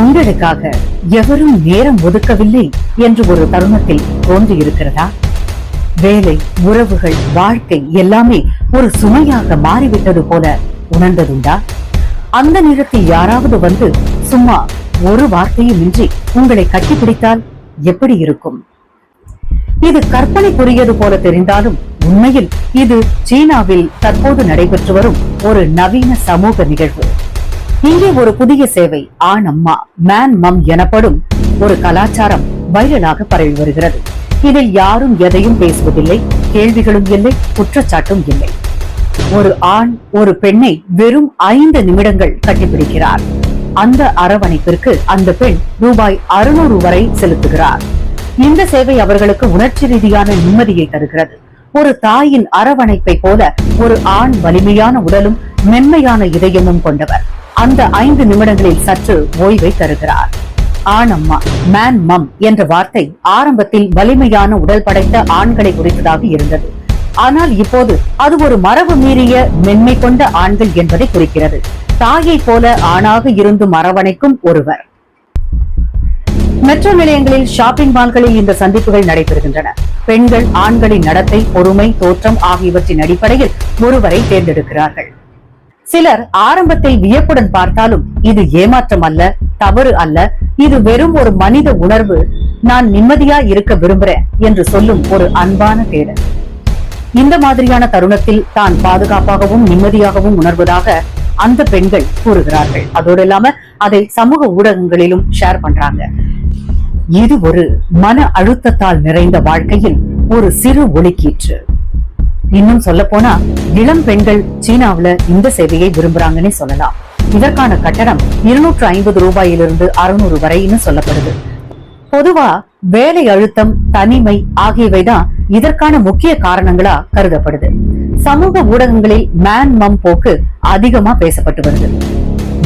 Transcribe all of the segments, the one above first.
உங்களுக்காக எவரும் நேரம் ஒதுக்கவில்லை என்று ஒரு தருணத்தில் தோன்றியிருக்கிறதா? வேலை உறவுகள் வாழ்க்கை எல்லாமே ஒரு சுமையாக மாறிவிட்டது போல உணர்ந்ததுண்டா? அந்த நேரத்தில் யாராவது வந்து சும்மா ஒரு வார்த்தையும் இன்றி உங்களை கட்டிப்பிடித்தால் எப்படி இருக்கும்? இது கற்பனைக்குரியது போல தெரிந்தாலும் உண்மையில் இது சீனாவில் தற்போது நடைபெற்று வரும் ஒரு நவீன சமூக நிகழ்வு. இங்கே ஒரு புதிய சேவை ஆண் அம்மா மேன் மம் எனப்படும் ஒரு கலாச்சாரம் வைரலாக பரவி வருகிறது. இதில் யாரும் எதையும் பேசுவதில்லை கேள்விகளும் இல்லை குற்றச்சாட்டும் இல்லை. ஒரு ஆண் ஒரு பெண்ணை வெறும் ஐந்து நிமிடங்கள் கட்டிப்பிடிக்கிறார். அந்த அரவணைப்பிற்கு அந்த பெண் ரூபாய் அறுநூறு வரை செலுத்துகிறார். இந்த சேவை அவர்களுக்கு உணர்ச்சி ரீதியான நிம்மதியை தருகிறது. ஒரு தாயின் அரவணைப்பை போல ஒரு ஆண் வலிமையான உடலும் மென்மையான இதயமும் கொண்டவர். அந்த ஐந்து நிமிடங்களில் சற்று ஓய்வை தருகிறார். ஆணம்மா மேன் மம் என்ற வார்த்தை ஆரம்பத்தில் வலிமையான உடல் படைத்த ஆண்களை குறித்ததாக இருந்தது. ஆனால் இப்போது அது ஒரு மரபு மீறிய மென்மை கொண்ட ஆண்கள் என்பதை குறிக்கிறது. தாயை போல ஆணாக இருந்து மரவணைக்கும் ஒருவர். மெட்ரோ நிலையங்களில் ஷாப்பிங் மால்களில் இந்த சந்திப்புகள் நடைபெறுகின்றன. பெண்கள் ஆண்களின் நடத்தை பொறுமை தோற்றம் ஆகியவற்றின் அடிப்படையில் ஒருவரை தேர்ந்தெடுக்கிறார்கள். சிலர் ஆரம்பத்தில் வியப்புடன் பார்த்தாலும் இது ஏமாற்றம் அல்ல தவறு அல்ல. இது வெறும் ஒரு மனித உணர்வு. நான் நிம்மதியா இருக்க விரும்புறேன் என்று சொல்லும் ஒரு அன்பான தேடல் இந்த மாதிரியான தருணத்தில் தான் பாதுகாப்பாகவும் நிம்மதியாகவும் உணர்வதாக அந்த பெண்கள் கூறுகிறார்கள். அதோடு இல்லாம அதை சமூக ஊடகங்களிலும் ஷேர் பண்றாங்க. இது ஒரு மன அழுத்தத்தால் நிறைந்த வாழ்க்கையில் ஒரு சிறு ஒளிக்கீற்று. இன்னும் சொல்ல போனா இளம் பெண்கள் சீனாவுல இந்த சேவையை விரும்புறாங்கன்னே சொல்லலாம். இதற்கான கட்டணம் இருநூற்று ஐம்பது ரூபாயிலிருந்து அறுநூறு வரைன்னு சொல்லப்படுது. பொதுவா வேலை அழுத்தம் தனிமை ஆகியவைதான் இதற்கான முக்கிய காரணங்களா கருதப்படுது. சமூக ஊடகங்களில் மேன் மம் போக்கு அதிகமா பேசப்பட்டு வருது.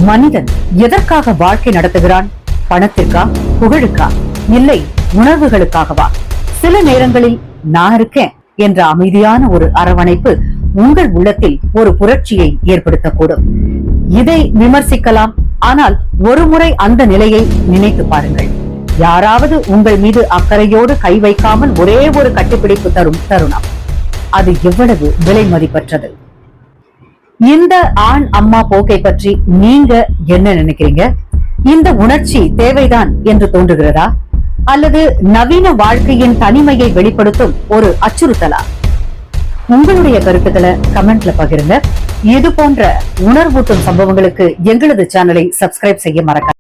மனிதன் எதற்காக வாழ்க்கை நடத்துகிறான்? பணத்திற்கா புகழுக்கா? இல்லை உணர்வுகளுக்காகவா? சில நேரங்களில் நான் இருக்கேன் என்ற அமைதியான ஒரு அரவணைப்பு உங்கள் உள்ளத்தில் ஒரு புரட்சியை ஏற்படுத்தக்கூடும். இதை விமர்சிக்கலாம் ஆனால் ஒருமுறை அந்த நிலையை நினைத்து பாருங்கள். யாராவது உங்கள் மீது அக்கறையோடு கை வைக்காமல் ஒரே ஒரு கட்டுப்பிடிப்பு தரும் தருணம். அது எவ்வளவு விலை மதிப்பற்றது. இந்த ஆண் அம்மா போக்கை பற்றி நீங்க என்ன நினைக்கிறீங்க? இந்த உணர்ச்சி தேவைதான் என்று தோன்றுகிறதா? அல்லது நவீன வாழ்க்கையின் தனிமையை வெளிப்படுத்தும் ஒரு அச்சுறுத்தலா? உங்களுடைய கருத்துக்களை கமெண்ட்ல பகிருங்க. இது போன்ற உணர்வூட்டும் சம்பவங்களுக்கு எங்களது சேனலை சப்ஸ்கிரைப் செய்ய மறக்க